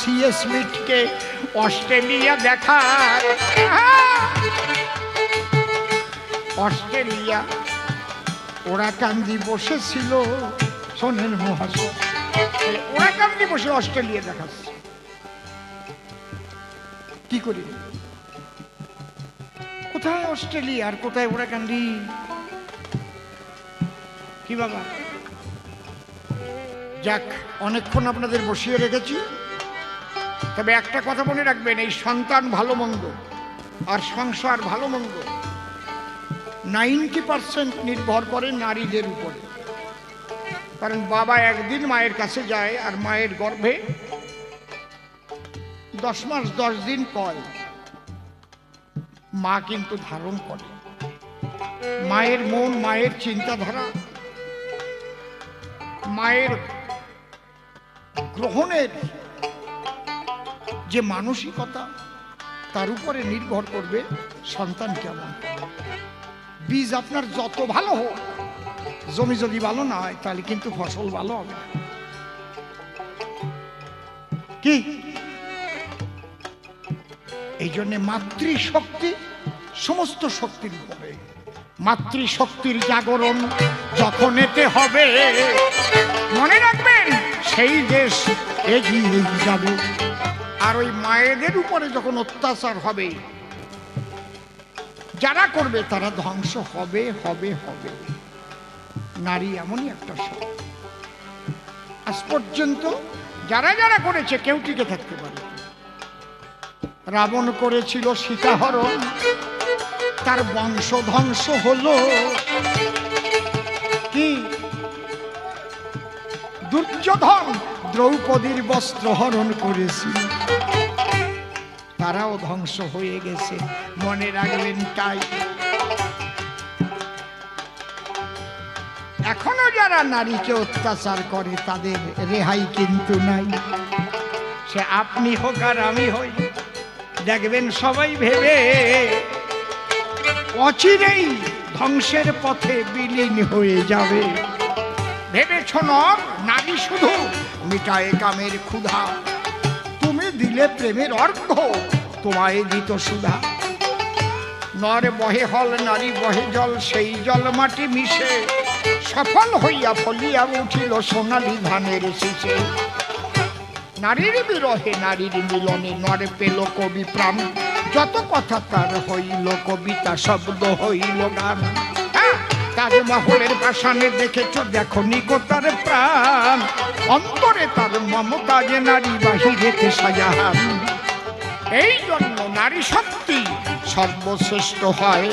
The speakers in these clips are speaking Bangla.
সিএস অস্ট্রেলিয়া দেখায়। অস্ট্রেলিয়া, ওরা কান্দি বসেছিল, শোনেন মহাশয়। ওরা কান্দি বসে অস্ট্রেলিয়া দেখাচ্ছে। কি করি? কোথায় অস্ট্রেলিয়া আর কোথায় ওরা কান্দি? কি বাবা? যাক, অনেকক্ষণ আপনাদের বসিয়ে রেখেছি। তবে একটা কথা মনে রাখবেন, এই সন্তান ভালো মন্দ, আর সংসার ভালো মন্দ। নাইনটি পার্সেন্ট নির্ভর করে নারীদের উপরে। কারণ বাবা একদিন মায়ের কাছে যায়, আর মায়ের গর্ভে দশ মাস, দশ দিন পর মা কিন্তু ধারণ করে। মায়ের মন, মায়ের চিন্তাধারা, মায়ের গ্রহণের যে মানসিকতা তার উপরে নির্ভর করবে সন্তান কেমন। বীজ আপনার যত ভালো হোক, জমি যদি ভালো না হয়, তাহলে কিন্তু ফসল ভালো হবে কি? এই জন্যে মাতৃশক্তি সমস্ত শক্তির উপরে। মাতৃশক্তির জাগরণ যখন এতে হবে, মনে রাখবেন, সেই দেশ এগিয়ে যাবে। আর ওই মায়েদের উপরে যখন অত্যাচার হবে, যারা করবে তারা ধ্বংস হবে হবে হবে। নারী এমনই একটা শক্তি। আজ পর্যন্ত যারা যারা করেছে, কেউ টিকে থাকতে পারে রাবণ করেছিল সীতাহরণ, তার বংশ ধ্বংস হলো কি? দুর্যোধন দ্রৌপদীর বস্ত্র হরণ করেছিল। তারাও ধ্বংস হয়ে গেছে। মনে রাখবেন তাই। এখনও যারা নারীকে অত্যাচার করে, তাদের রেহাই কিন্তু নাই। সে আপনি হোক আর আমি হই, দেখবেন সবাই ভেবে অচিরেই ধ্বংসের পথে বিলীন হয়ে যাবে। ভেবেছ নর নারী শুধু মিটায় কামের ক্ষুধা। তুমি দিলে প্রেমের অর্ঘ তোমায় দিত সুধা। নর বহে হল নারী বহে জল সেই জল মাটি মিশে। সফল হইয়া ফলিয়া উঠিল সোনালি ধানের শীষে। নারীর বিরহে নারীর মিলনে নরে পেল কবি প্রাণ। যত কথা তার হইল কবিতা শব্দ হইল গান। হ্যাঁ, তাজমহলের পাশানে দেখেছ দেখো নিকটার প্রাণ। অন্তরে তার মমতা যে নারী বাহিরেতে সাজাহান। এই জন্য নারী শক্তি সর্বশ্রেষ্ঠ হয়।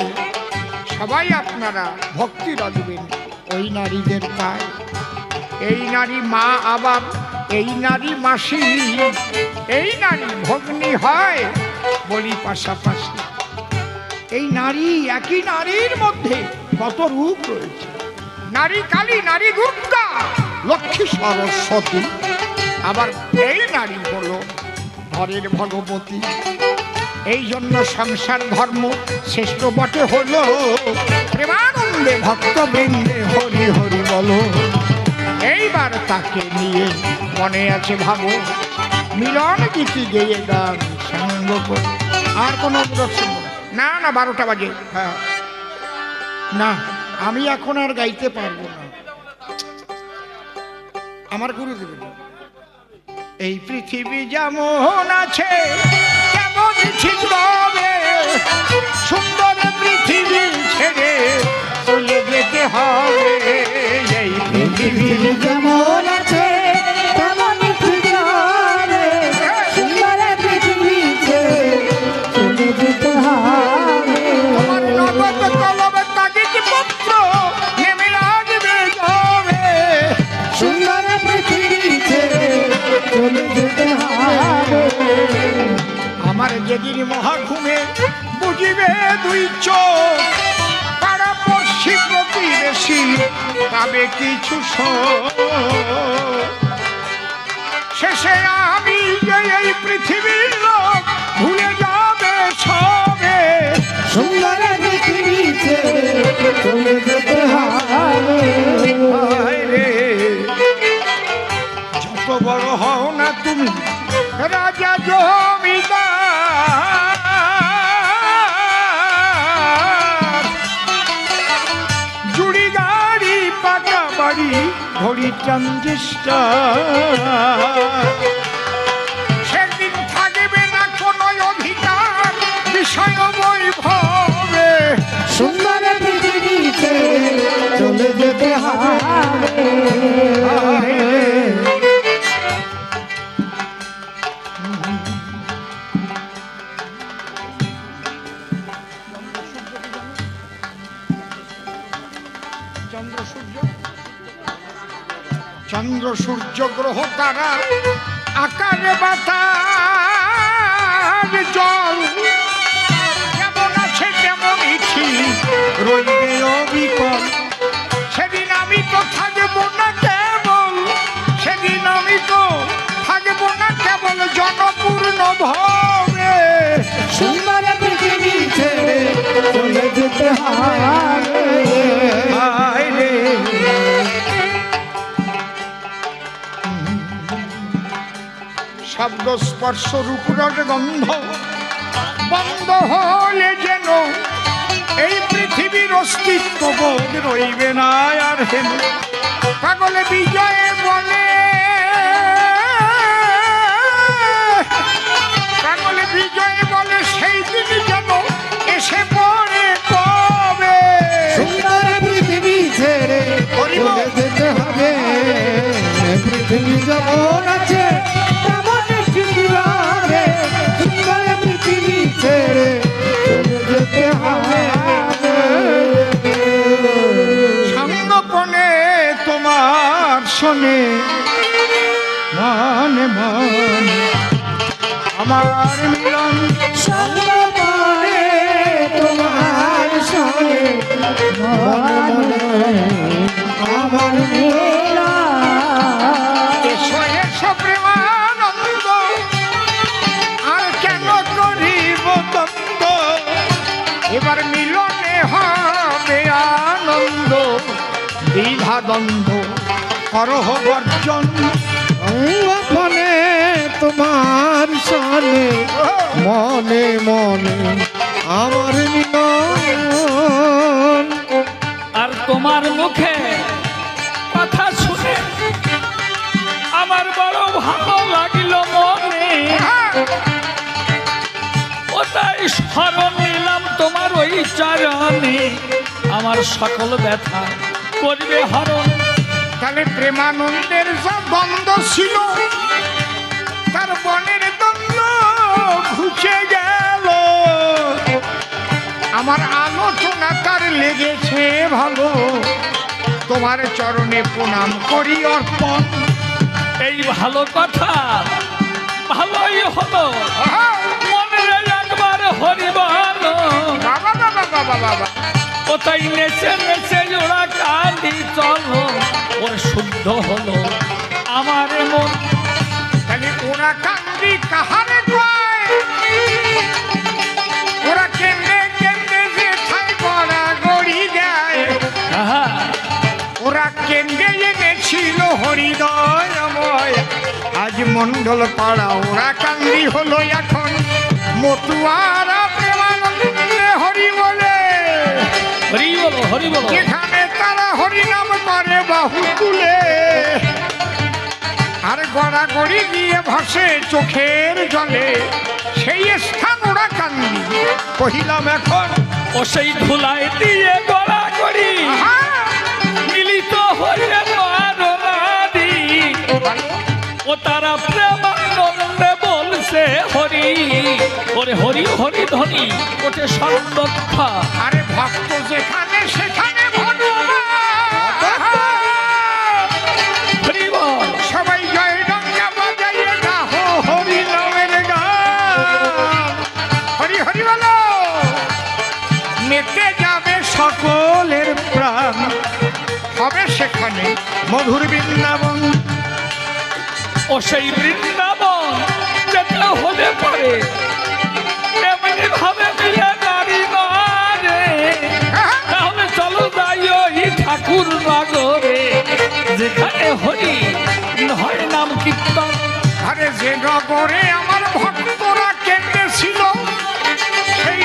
সবাই আপনারা ভক্তি রাখবেন ওই নারীদের পায়। এই নারী মা আবার, এই নারী মাসি, এই নারী ভগ্নী হয় বলি পাশাপাশি। এই নারী একই নারীর মধ্যে কত রূপ রয়েছে। নারী কালী, নারী দুর্গা লক্ষ্মী সরস্বতী। আবার এই নারী হলো ঘরের ভগবতী। এই জন্য সংসার ধর্ম শ্রেষ্ঠ বটে হলো। প্রেমানন্দে ভক্তবৃন্দে হরি হরি বলো। এইবার তাকে নিয়ে মনে আছে ভাবো। মিলন গীতি গেয়ে গান সঙ্গ আর কোনো অনুরোধ না। না না বারোটা বাজে। হ্যাঁ। না আমি এখন আর গাইতে পারব না। আমার গুরু দেবেন এই পৃথিবী যেমন আছে, কেমন হবে? সুন্দর পৃথিবী ছেড়ে চলে যেতে হবে। এই পৃথিবী যেমন বুঝিবে দুই চোখ পাড়া পড়শি প্রতিবেশী পাবে কিছু শেষে আমি এই পৃথিবীর লোক ভুলে যাবে সবে। সুন্দর পৃথিবীতে চলে যেতে হবে। যত বড় হও না তুমি রাজা জমিদার। ঘড়ি ট্রানজিস্টার গ্রহ তারা আকারে বাতাস জল। যেমন আছে তেমনই ঠিক রইবে অবিকল। সেদিন আমি তো থাকব না কেবল, সেদিন আমি তো থাকব না কেবল জনপূর্ণ ভবে সুন্দর পৃথিবী ছেড়ে চলে যেতে হায়। শব্দ স্পর্শ রূপরস গন্ধ। বন্ধ হলে যেন এই পৃথিবীর অস্তিত্ব বোধ রইবে না আর হেন। পাগলে বিজয়ে শোনে মনে মনে। আমার মিলন সঙ্গে আমার এবার মিলনে হবে আনন্দ। দ্বিধা দ্বন্দ্ব করহ বর্জন সঙ্গপনে তোমার সনে মনে মনে আমার মিলন আর তোমার মুখে কথা শুনে আমার বড় ভালো লাগিল মনে। ওটাই স্মরণ নিলাম তোমার ওই চরণে। আমার সকল ব্যথা করবে হরণ। তাহলে প্রেমানন্দের যা দ্বন্দ্ব ছিল। তার বনের দ্বন্দ্ব ঘুচে গেল। আমার আলোচনা তার লেগেছে ভালো। তোমার চরণে প্রণাম করি অর্পণ। এই ভালো কথা ভালোই হলো! মনে একবার হরিবান বাবা বাবা বাবা বাবা কোথায় নেচে নেচে ওরা মন্ডল পাড়া ওরা কান্দি হলো এখন। মতুয়ারা প্রেমানন্দে হরি বলে। হরি বলো হরি বলো। যেখানে তারা হরিনাম করে বাহু তুলে। আর গড়াগড়ি দিয়ে ভাসে চোখের জলে। সেই স্থান ওরা কান্দি কহিলাম এখন ও সেই ধুলায় দিয়ে গড়া করি তারা প্রেমানন্দে বলছে, হরি, ওরে হরি হরি ধ্বনি ওঠে সন্দক্ষা আরে ভক্ত যেখানে, সেখানে সবাই হরি হরি হরি মেতে যাবে সকলের প্রাণ। হবে সেখানে মধুর বৃন্দাবন। ও সেই বৃন্দাবন যেতে হলে পরে এমনি ভাবে মিলে নারী নারে তাহলে চলো যাই ওই ঠাকুর নগরে যেখানে হরি হয় নাম কীর্তন। আরে যে নগরে আমার ভক্তরা কেঁদেছিল সেই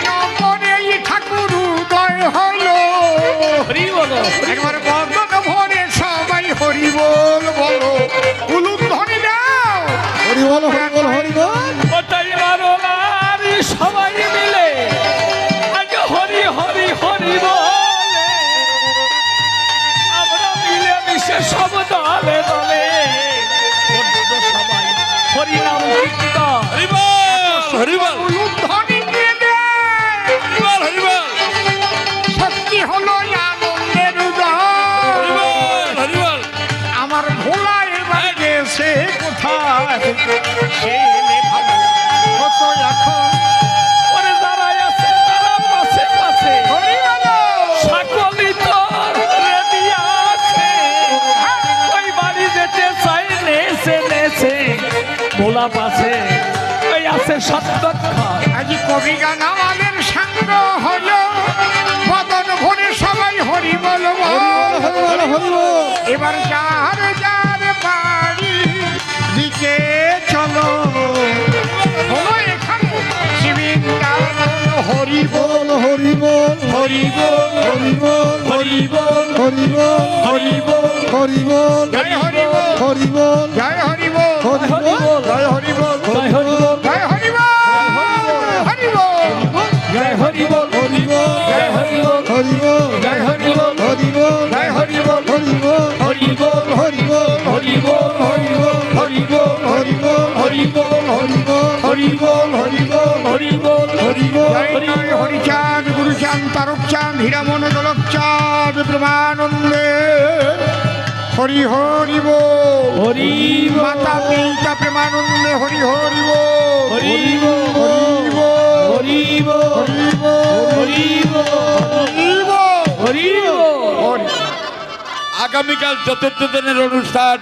ঠাকুর উদয় হলো। হরি বলো। একবার বদন ভরে সবাই হরি বল হরি বল হরি বল। সবাই কোথায়? সে ভালো। এখন? ওরে আছে তারা পাশে পাশে। হরি বলো। সকলই তো রেডি আছে। ওই বাড়ি যেতে চাই নেছে নেছে। ভোলা পাশে। ওই আছে আজ কবি গান আমাদের সাঙ্গ হলো। বদন ভরে সবাই হরি বল। এবার যার হরি বল বল হরি বল হরি বল হরি বল হরি বল হরি বল হরি বল হরি বল জয় হরি বল হরি বল জয় হরি বল হরি হরি বল বল জয় হরি বল জয় হরি বল জয় হরি বল হরি বল জয় হরি বল হরি বল জয় হরি বল হরি বল জয় হরি বল হরি বল জয় হরি বল হরি বল হরি বল হরি বল হরি বল হরি বল হরি বল হরি বল হরি বল হরি বল হরি বল হরি বল হরি বল হরি বল হরি হরিচাঁদ গুরুচাঁদ তারকচাঁদ হীরামন দলকচাঁদ প্রমানন্দে হরি হরি বল হরি মাতা পিতা প্রেমানন্দে হরি হরি বল হরি হরি বল হরি বল হরি বল হরি বল হরি বল হরি বল আগামীকাল চতুর্থ দিনের অনুষ্ঠান